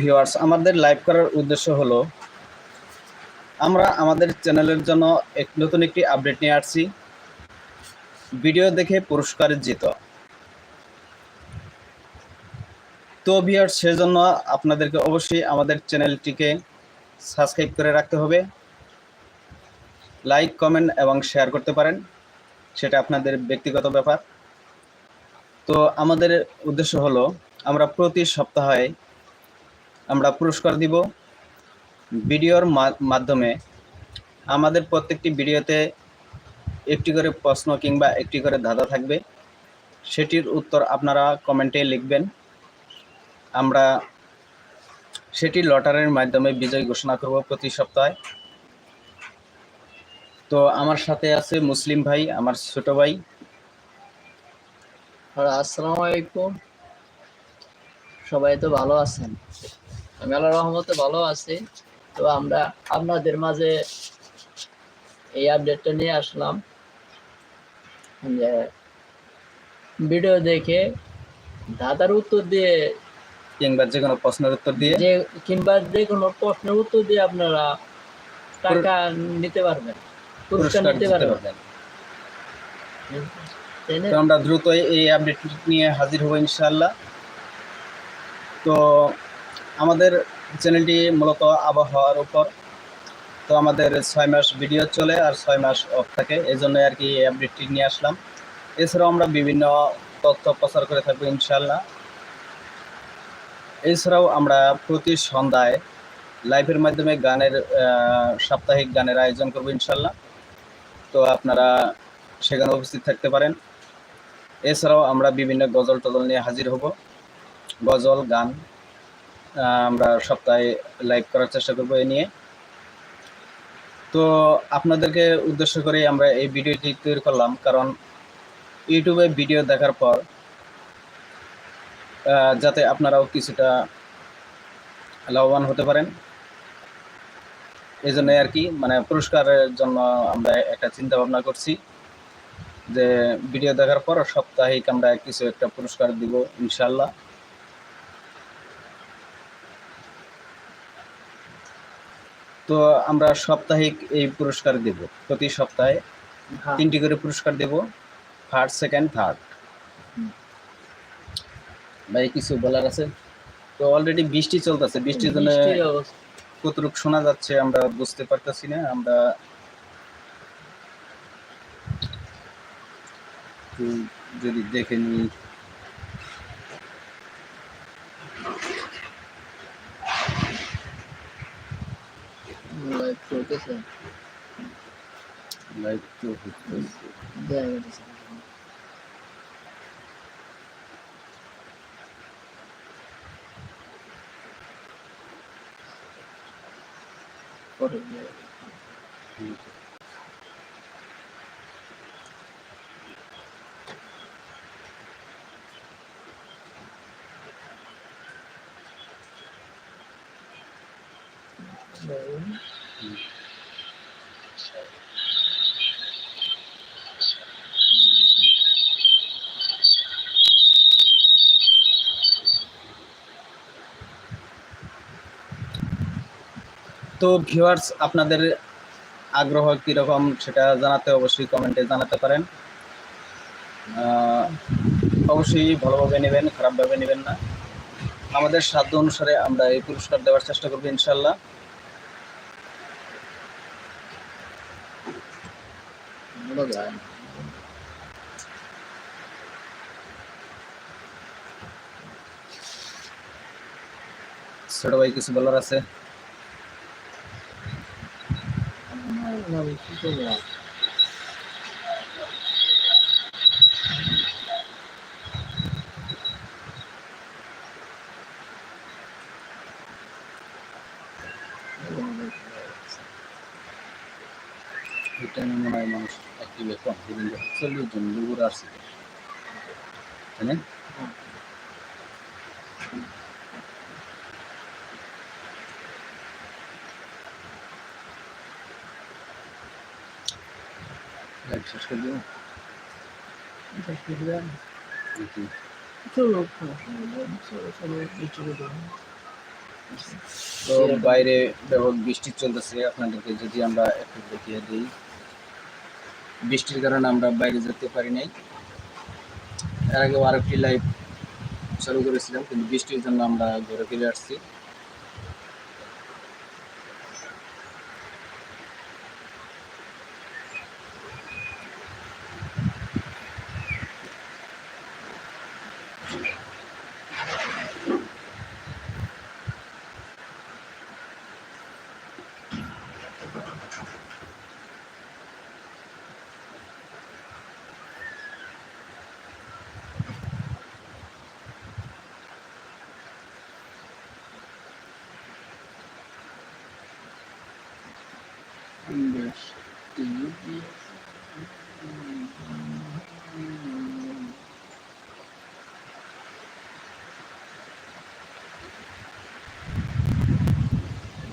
Viewers আমাদের live করার উদ্দেশ্য হলো, আমরা আমাদের চ্যানেলের জন্য এক নতুন একটি আপডেট নিয়ে আসছি। ভিডিও দেখে পুরস্কার জিত। তো ভিউয়ার্স সেজন্য আপনাদেরকে অবশ্যই আমাদের চ্যানেলটিকে সাবস্ক্রাইব করে রাখতে হবে। লাইক কমেন্ট এবং শেয়ার করতে পারেন, সেটা আপনাদের ব্যক্তিগত ব্যাপার। তো আমাদের উদ্দেশ্য হলো, আমরা প্রতি সপ্তাহে আমরা পুরস্কার দিব ভিডিওর মাধ্যমে। আমাদের প্রত্যেকটি ভিডিওতে একটি করে প্রশ্ন কিংবা একটি করে ধাঁধা থাকবে। সেটির উত্তর আপনারা কমেন্টে লিখবেন। আমরা সেটি লটারির মাধ্যমে বিজয় ঘোষণা করব প্রতি সপ্তাহে। তো আমার সাথে আছে মুসলিম ভাই আমার ছোট ভাই। হ্যালো, আসসালামু আলাইকুম। সবাই তো ভালো আছেন। আমি আল্লাহ রহমতে ভালো আছি। তো আমরা আপনাদের মাঝে এই আপডেটটা নিয়ে আসলাম। যে ভিডিও দেখে দাদার উত্তর দিয়ে কিংবা যে কোনো প্রশ্নের উত্তর দিয়ে যে কিংবা যে কোনো প্রশ্নের উত্তর দিয়ে আপনারা টাকা নিতে পারবেন পুরস্কার নিতে পারবেন? তো আমরা দ্রুত এই আপডেট নিয়ে হাজির হব ইনশাআল্লাহ। তো আমাদের চ্যানেলটি মূলত আবহাওয়ার উপর। তো আমাদের ছয় মাস ভিডিও চলে আর ছয় মাস অফ থাকে এই জন্য আর কি আপডেটটি নিয়ে আসলাম। এছাড়াও আমরা বিভিন্ন তথ্য প্রচার করে থাকব ইনশাল্লাহ এছাড়াও আমরা প্রতি সন্ধ্যায় লাইভের মাধ্যমে গানের সাপ্তাহিক গানের আয়োজন করব ইনশাল্লাহ তো আপনারা সেখানে উপস্থিত থাকতে পারেন। এছাড়াও আমরা বিভিন্ন গজল টজল নিয়ে হাজির হব। গজল, গান আমরা সপ্তাহে লাইভ করার চেষ্টা করব এ নিয়ে। তো আপনাদেরকে উদ্দেশ্য করে আমরা এই ভিডিওটি তৈরি করলাম, কারণ ইউটিউবে ভিডিও দেখার পর যাতে আপনারাও কিছুটা লাভবান হতে পারেন। এই জন্য আর কি মানে পুরস্কারের জন্য আমরা একটা চিন্তা ভাবনা করছি যে ভিডিও দেখার পর সাপ্তাহিক আমরা কিছু একটা পুরস্কার দিব ইনশাল্লাহ তো আমরা সাপ্তাহিক এই পুরস্কার দেব। প্রতি সপ্তাহে হ্যাঁ। তিনটি করে পুরস্কার দেব ফার্স্ট সেকেন্ড থার্ড ভাই কিছু বলার আছে? তো অলরেডি বৃষ্টি চলতেছে বৃষ্টির জন্য। কতটুকু শোনা যাচ্ছে আমরা বুঝতে পারতেছি না। আমরা যদি দেখে নিই। লাইভ চলতেছে লাইভ তো হচ্ছে। দেখা যাচ্ছে। ফটো দিয়ে তো ভিউয়ার্স আপনাদের আগ্রহ কীরকম সেটা জানাতে অবশ্যই কমেন্টে জানাতে পারেন। অবশ্যই ভালোভাবে নেবেন, খারাপভাবে নেবেন না। আমাদের সাধ্য অনুসারে আমরা এই পুরস্কার দেওয়ার চেষ্টা করব ইনশাল্লাহ ছোট ভাই, কিছু বলার আছে? না, কি করব নিয়ে মনে হয় মানুষ অ্যাক্টিভ কম সেদিন চল্লিশ জন দুপুর আসছে তাই শেষ করে। তো বাইরে ব্যাপক বৃষ্টি চলতেছে। আপনাদেরকে যদি আমরা একটু দেখিয়ে দিই। বৃষ্টির কারণে আমরা বাইরে যেতে পারি নাই। এর আগে আরেকটি লাইভ চালু করেছিলাম কিন্তু বৃষ্টির জন্য আমরা ঘরে ফিরে আসছি।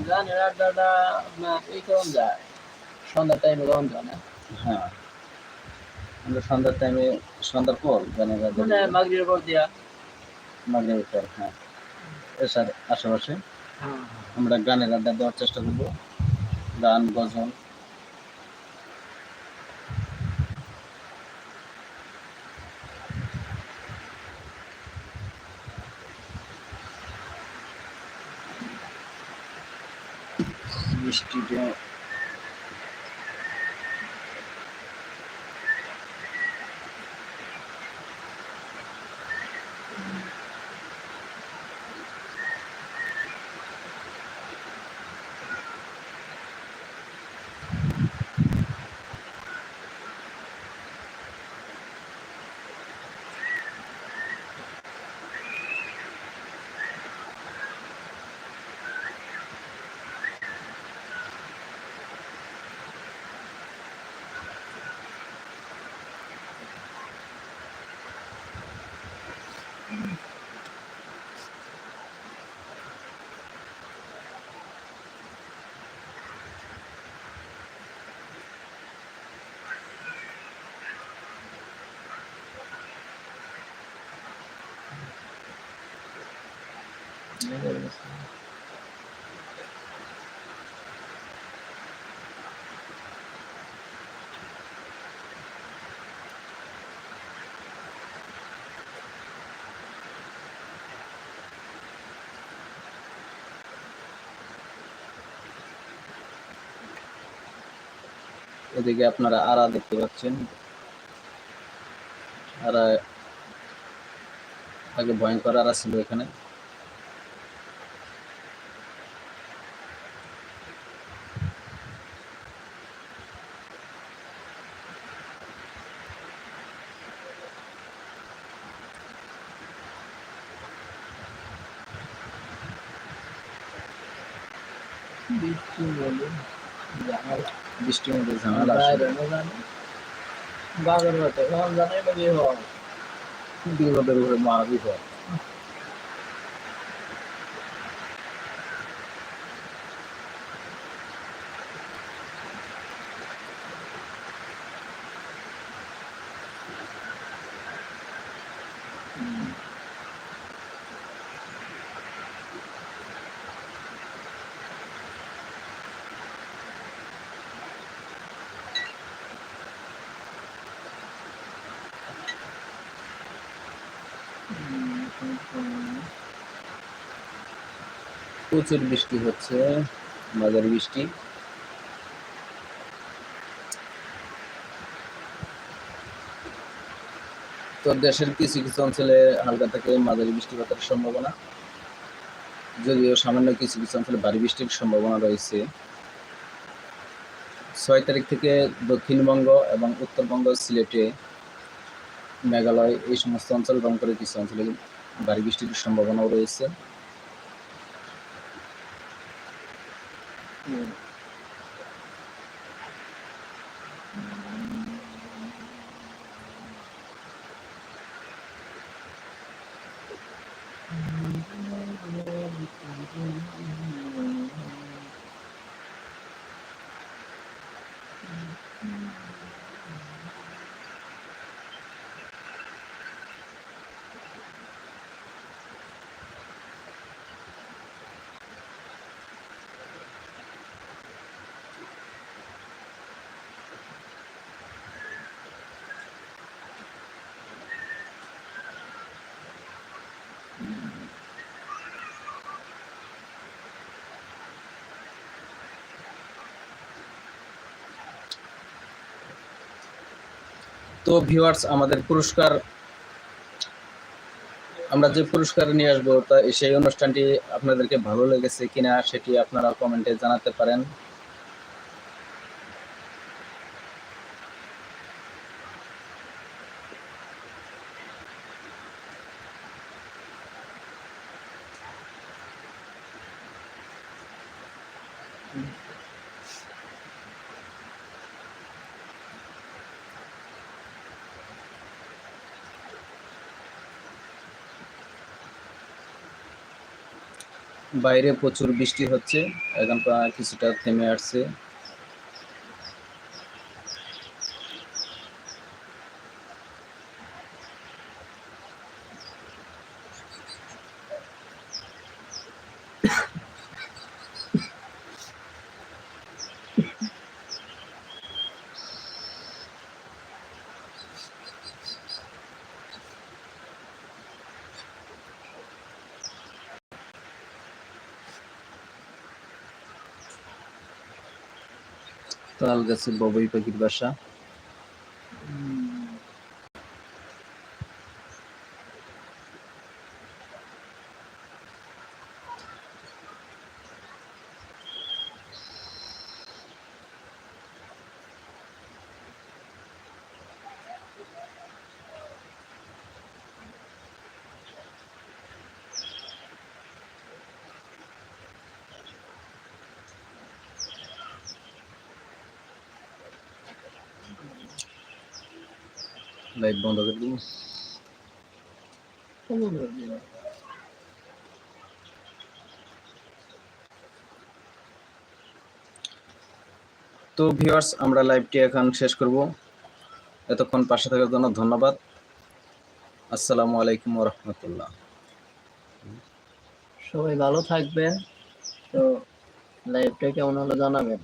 গানের যায় সন্ধ্যার টাইমে হ্যাঁ আমরা সন্ধ্যার টাইমে দিয়া হ্যাঁ আশেপাশে আমরা গানের আড্ডা দেওয়ার চেষ্টা করব। গান গজল। বৃষ্টিটা এদিকে আপনারা আরা দেখতে পাচ্ছেন। আরা আগে ভয়ঙ্কর আরা ছিল এখানে। বৃষ্টি বলে। বৃষ্টির মধ্যে ঝামেলা বাজার হতে জানে বিয়ে হওয়া বিপদের উপরে মহা বিপদ প্রচুর বৃষ্টি হচ্ছে মাঝারি বৃষ্টি। তো দেশের কিছু কিছু অঞ্চলে হালকা থেকে মাঝারি বৃষ্টিপাতের সম্ভাবনা, যদিও সামান্য কিছু কিছু অঞ্চলে ভারী বৃষ্টির সম্ভাবনা রয়েছে। ছয় তারিখ থেকে দক্ষিণবঙ্গ এবং উত্তরবঙ্গ, সিলেটে মেঘালয় এই সমস্ত অঞ্চল করে কিছু অঞ্চলে ভারী বৃষ্টির সম্ভাবনাও রয়েছে। Yun. Thank you. তো ভিউয়ার্স আমাদের পুরস্কার, আমরা যে পুরস্কার নিয়ে আসব তা সেই অনুষ্ঠানটি আপনাদেরকে ভালো লেগেছে কিনা সেটি আপনারা কমেন্টে জানাতে পারেন। বাইরে প্রচুর বৃষ্টি হচ্ছে এখন কিছুটা থেমে আসছে। তাল গাছে ববই পাখির বাসা। লাইট বন্ধ করে দিব তো ভিউয়ার্স আমরা লাইভটি এখন শেষ করব। এতক্ষণ পাশে থাকার জন্য ধন্যবাদ। আসসালামু আলাইকুম রহমতুল্লাহ সবাই ভালো থাকবেন। তো লাইভটা কেমন হলো জানাবেন।